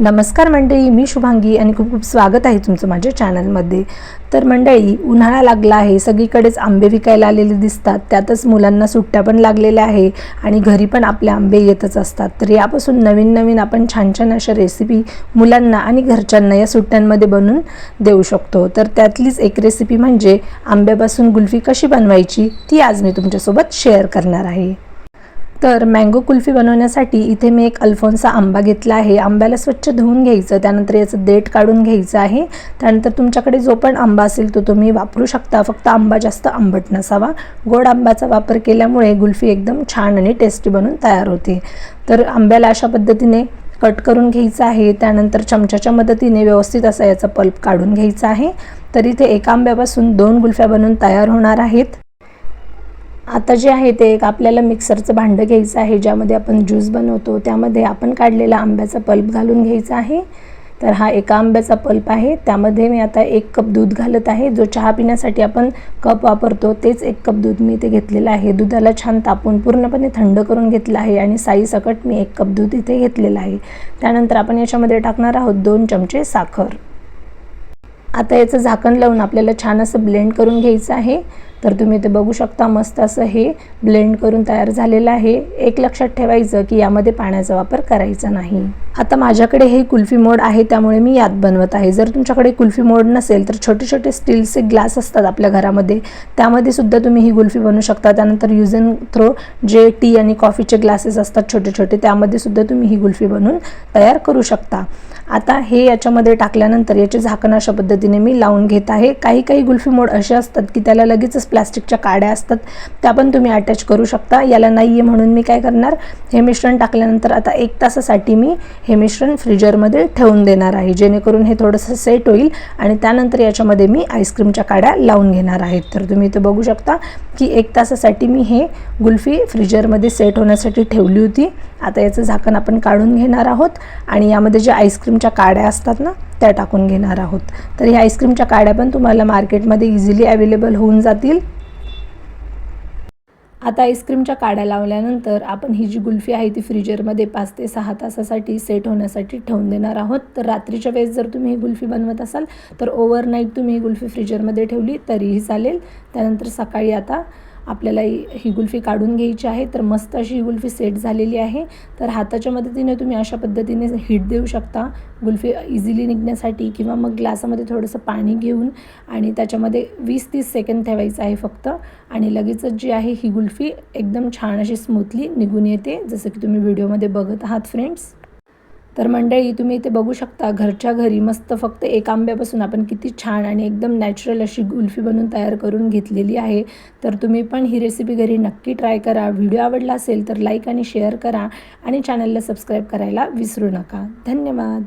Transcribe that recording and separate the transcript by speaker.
Speaker 1: नमस्कार मंडळी मी शुभांगी आणि खूप खूप स्वागत आहे तुमचं माझ्या चॅनलमध्ये. तर मंडळी उन्हाळा लागला आहे सगळीकडेच आंबे विकायला आलेले दिसतात त्यातच मुलांना सुट्ट्या पण लागलेल्या आहे आणि घरी पण आपले आंबे येतच असतात. तर यापासून नवीन नवीन आपण छान छान अशा रेसिपी मुलांना आणि घरच्यांना या सुट्ट्यांमध्ये बनवून देऊ शकतो. तर त्यातलीच एक रेसिपी म्हणजे आंब्यापासून गुल्फी कशी बनवायची ती आज मी तुमच्यासोबत शेअर करणार आहे. तर मँगो कुल्फी बनवण्यासाठी इथे मी एक अल्फोन्सा आंबा घेतला आहे. आंब्याला स्वच्छ धुवून घ्यायचं त्यानंतर याचं देठ काढून घ्यायचं आहे. त्यानंतर तुमच्याकडे जो पण आंबा असेल तो तुम्ही वापरू शकता. फक्त आंबा जास्त आंबट नसावा. गोड आंब्याचा वापर केल्यामुळे गुल्फी एकदम छान आणि टेस्टी बनून तयार होते. तर आंब्याला अशा पद्धतीने कट करून घ्यायचं आहे. त्यानंतर चमच्याच्या मदतीने व्यवस्थित असा याचा पल्प काढून घ्यायचा आहे. तर इथे एका आंब्यापासून दोन गुल्फ्या बनवून तयार होणार आहेत. आता जे आहे ते एक आपल्याला मिक्सरचं भांडं घ्यायचं आहे ज्यामध्ये आपण ज्यूस बनवतो त्यामध्ये आपण काढलेला आंब्याचा पल्प घालून घ्यायचा आहे. तर हा एका आंब्याचा पल्प आहे त्यामध्ये मी आता एक कप दूध घालत आहे. जो चहा पिण्यासाठी आपण कप वापरतो तेच एक कप दूध मी इथे घेतलेलं आहे. दुधाला छान तापून पूर्णपणे थंड करून घेतलं आहे आणि साई सकट मी एक कप दूध इथे घेतलेलं आहे. त्यानंतर आपण याच्यामध्ये टाकणार आहोत दोन चमचे साखर. आता याचं झाकण लावून आपल्याला छान असं ब्लेंड करून घ्यायचं आहे. तर तुम्ही ते बघू शकता मस्त असं हे ब्लेंड करून तयार झालेलं आहे. एक लक्षात ठेवायचं की यामध्ये पाण्याचा वापर करायचा नाही. आता माझ्याकडे हे कुल्फी मोड आहे त्यामुळे मी यात बनवत आहे. जर तुमच्याकडे कुल्फी मोड नसेल तर छोटे छोटे स्टीलचे ग्लास असतात आपल्या घरामध्ये. त्यामध्ये सुद्धा तुम्ही ही कुल्फी बनवू शकता. त्यानंतर यूज अँड थ्रो जे टी आणि कॉफीचे ग्लासेस असतात छोटे छोटे त्यामध्ये सुद्धा तुम्ही ही कुल्फी बनवून तयार करू शकता. आता हे याच्यामध्ये टाकल्यानंतर याचे झाकण अशा पद्धतीने मी लावून घेत आहे. काही काही गुल्फी मोड असे असतात की त्याला लगेचच प्लास्टिकच्या काड्या असतात. त्या पण तुम्ही अटॅच करू शकता. याला नाही आहे म्हणून मी काय करणार? हे मिश्रण टाकल्यानंतर आता एक तासासाठी मी हे मिश्रण फ्रीजरमध्ये ठेवून देणार आहे. जेणेकरून हे थोडंसं सेट होईल आणि त्यानंतर याच्यामध्ये मी आईस्क्रीमच्या काड्या लावून घेणार आहेत तर तुम्ही इथे बघू शकता की एक तासासाठी मी हे गुल्फी फ्रीजरमध्ये सेट होण्यासाठी ठेवली होती. आता याचं झाकण आपण काढून घेणार आहोत आणि यामध्ये जे आईस्क्रीमच्या काड्या असतात ना त्या टाकून घेणार आहोत. तर ह्या आईस्क्रीमच्या काड्या पण तुम्हाला मार्केटमध्ये इझिली अवेलेबल होऊन जातील. आता आईस्क्रीमच्या काड्या लावल्यानंतर आपण ही जी गुल्फी आहे ती फ्रीजरमध्ये पाच ते सहा तासासाठी सेट होण्यासाठी ठेवून देणार आहोत. तर रात्रीच्या वेळेस जर तुम्ही ही गुल्फी बनवत असाल तर ओव्हरनाईट तुम्ही ही गुल्फी फ्रीजरमध्ये ठेवली तरीही चालेल. त्यानंतर सकाळी आता आपल्याला ही ही गुल्फी काढून घ्यायची आहे. तर मस्त अशी ही गुल्फी सेट झालेली आहे. तर हाताच्या मदतीने तुम्ही अशा पद्धतीने हीट देऊ शकता. गुल्फी इझिली निघण्यासाठी किंवा मग ग्लासामध्ये थोडंसं पाणी घेऊन आणि त्याच्यामध्ये वीस तीस सेकंद ठेवायचं आहे फक्त. आणि लगेचच जी आहे ही गुल्फी एकदम छान अशी स्मूथली निघून येते. जसं की तुम्ही व्हिडिओमध्ये बघत आहात फ्रेंड्स तर मंडळी तुम्ही इथे बघू शकता घरच्या घरी मस्त फक्त एक आंब्यापासून आपण किती छान आणि एकदम नॅचरल अशी गुल्फी बनवून तयार करून घेतलेली आहे. तर तुम्ही पण ही रेसिपी घरी नक्की ट्राय करा. व्हिडिओ आवडला असेल तर लाईक आणि शेअर करा आणि चॅनलला सबस्क्राईब करायला विसरू नका. धन्यवाद.